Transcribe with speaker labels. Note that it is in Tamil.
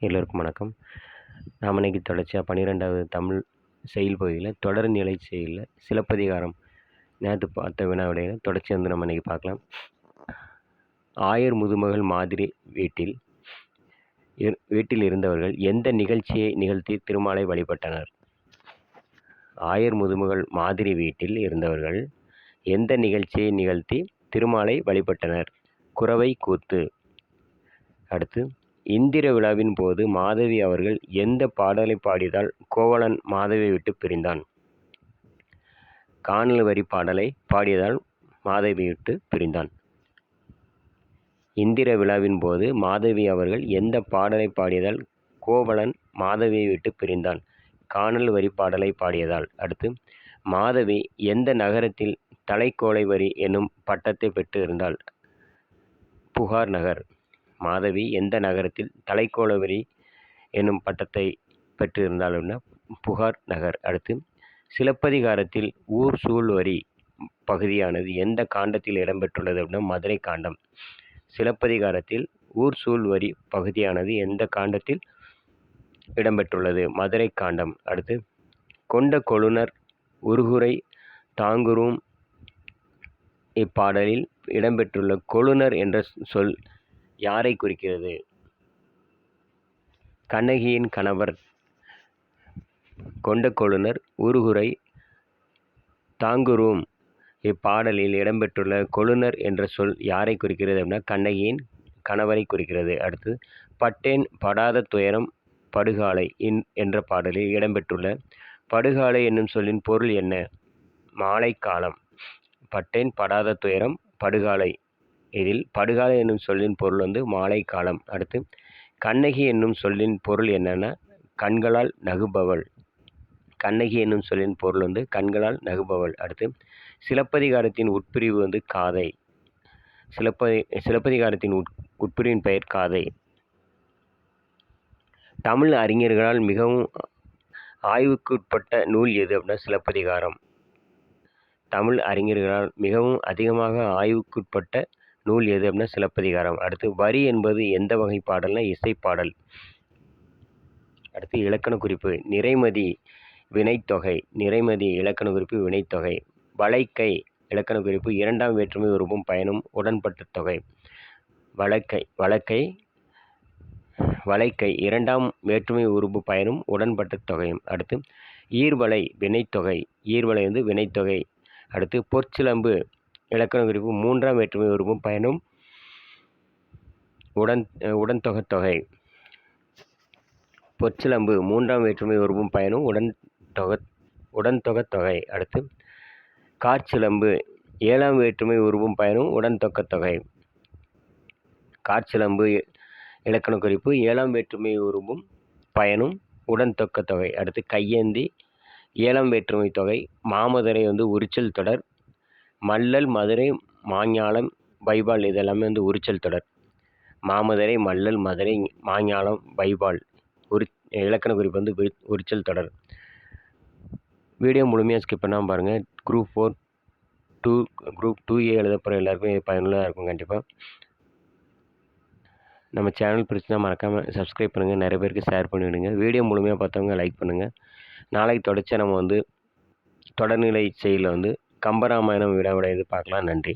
Speaker 1: எல்லோருக்கும் வணக்கம். நாம் இன்றைக்கி தொடர்ச்சியாக பன்னிரெண்டாவது தமிழ் செயல் பகுதியில் தொடர்நிலை செயலில் சிலப்பதிகாரம் நேற்று பார்த்த வினாவிடையில் தொடர்ச்சி வந்து நம்ம இன்றைக்கி பார்க்கலாம். ஆயர் முதுமகள் மாதிரி வீட்டில் இரு- வீட்டில் இருந்தவர்கள் எந்த நிகழ்ச்சியை நிகழ்த்தி திருமாலை வழிபட்டனர்? ஆயர் முதுமகள் மாதிரி வீட்டில் இருந்தவர்கள் எந்த நிகழ்ச்சியை நிகழ்த்தி திருமாலை வழிபட்டனர்? குறவை கூத்து. அடுத்து இந்திர விழாவின் போது மாதவி அவர்கள் எந்த பாடலை பாடியதால் கோவலன் மாதவியை விட்டு பிரிந்தான்? காணல் வரி பாடலை பாடியதால் மாதவி விட்டு பிரிந்தான். இந்திர விழாவின் போது மாதவி அவர்கள் எந்த பாடலை பாடியதால் கோவலன் மாதவியை விட்டு பிரிந்தான்? காணல் வரி பாடலை பாடியதால். அடுத்து மாதவி எந்த நகரத்தில் தலைக்கோலை வரி என்னும் பட்டத்தை பெற்று இருந்தால் புகார் நகர். மாதவி எந்த நகரத்தில் தலைக்கோளவரி என்னும் பட்டத்தை பெற்றிருந்தால் புகார் நகர் அடுத்து சிலப்பதிகாரத்தில் ஊர் சூழ் வரி பகுதியானது எந்த காண்டத்தில் இடம்பெற்றுள்ளது அப்படின்னா மதுரை காண்டம். சிலப்பதிகாரத்தில் ஊர் சூழ் வரி பகுதியானது எந்த காண்டத்தில் இடம்பெற்றுள்ளது? மதுரை காண்டம். அடுத்து கொண்ட கொழுனர் உருகுரை தாங்குரும் இப்பாடலில் இடம்பெற்றுள்ள கொழுனர் என்ற சொல் யாரை குறிக்கிறது? கண்ணகியின் கணவர் கொண்ட கொழுனர் உருகுரை தாங்குரும் இப்பாடலில் இடம்பெற்றுள்ள கொழுனர் என்ற சொல் யாரை குறிக்கிறது அப்படின்னா கண்ணகியின் கணவரை குறிக்கிறது. அடுத்து பட்டேன் படாத துயரம் படுகாலை இன் என்ற பாடலில் இடம்பெற்றுள்ள படுகாலை என்னும் சொல்லின் பொருள் என்ன? மாலை காலம் பட்டேன் படாத துயரம் படுகாலை இதில் படுகாலை என்னும் சொல்லின் பொருள் வந்து மாலை காலம். அடுத்து கண்ணகி என்னும் சொல்லின் பொருள் என்னென்னா? கண்களால் நகுபவள். கண்ணகி என்னும் சொல்லின் பொருள் வந்து கண்களால் நகுபவள். அடுத்து சிலப்பதிகாரத்தின் உட்பிரிவு வந்து காதை. சிலப்பதி சிலப்பதிகாரத்தின் உட் உட்பிரிவின் பெயர் காதை. தமிழ் அறிஞர்களால் மிகவும் ஆய்வுக்குட்பட்ட நூல் எது அப்படின்னா சிலப்பதிகாரம். தமிழ் அறிஞர்களால் மிகவும் அதிகமாக ஆய்வுக்குட்பட்ட நூல் எது அப்படின்னா சிலப்பதிகாரம். அடுத்து வரி என்பது எந்த வகை பாடல்னா இசைப்பாடல் அடுத்து இலக்கண குறிப்பு நிறைமதி வினைத்தொகை நிறைமதி இலக்கண குறிப்பு வினைத்தொகை வளைக்கை இலக்கண குறிப்பு இரண்டாம் வேற்றுமை உருவும் பயனும் உடன்பட்ட தொகை வழக்கை வழக்கை வளைக்கை இரண்டாம் வேற்றுமை உருபு பயனும் உடன்பட்ட தொகையும் அடுத்து ஈர்வலை வினைத்தொகை ஈர்வலை வந்து வினைத்தொகை. அடுத்து பொற்சிலம்பு இலக்கண குறிப்பு மூன்றாம் வேற்றுமை உருவும் பயனும். உடன் உடன் தொகை தொகை. பொற்சிலம்பு மூன்றாம் வேற்றுமை உருவும் பயனும். உடன் தொகை உடன் தொகை தொகை. அடுத்து காற்சிலம்பு ஏழாம் வேற்றுமை உருவும் பயனும். உடன் தொக்க தொகை. காற்சிலம்பு இலக்கண குறிப்பு ஏழாம் வேற்றுமை உருவும் பயனும். உடன் தொக்க தொகை. அடுத்து கையேந்தி ஏழாம் வேற்றுமை தொகை. மாமதுரை வந்து உரிச்சல் தொடர். மல்லல் மதுரை மாஞாலம் பைபால் இது எல்லாமே வந்து உரிச்சல் தொடர். மாமதுரை மல்லல் மதுரை மாஞாலம் பைபால் உரி இலக்கண குறிப்பு வந்து உரி- உரிச்சல் தொடர். வீடியோ முழுமையாக ஸ்கிப் பண்ணாமல் பாருங்கள் group four two group two A எழுத போகிற எல்லாருக்கும் பயனுள்ளதாக இருக்கும் கண்டிப்பாக நம்ம சேனல் பிடிச்சினா மறக்காமல் சப்ஸ்கிரைப் பண்ணுங்கள் நிறைய பேருக்கு ஷேர் பண்ணிவிடுங்க வீடியோ முழுமையாக பார்த்தவங்க லைக் பண்ணுங்கள் நாளைக்கு தொடர்ச்சியாக நம்ம வந்து தொடர்நிலை செயலில் வந்து கம்பராமாயணம் விட இது பார்க்கலாம் நன்றி.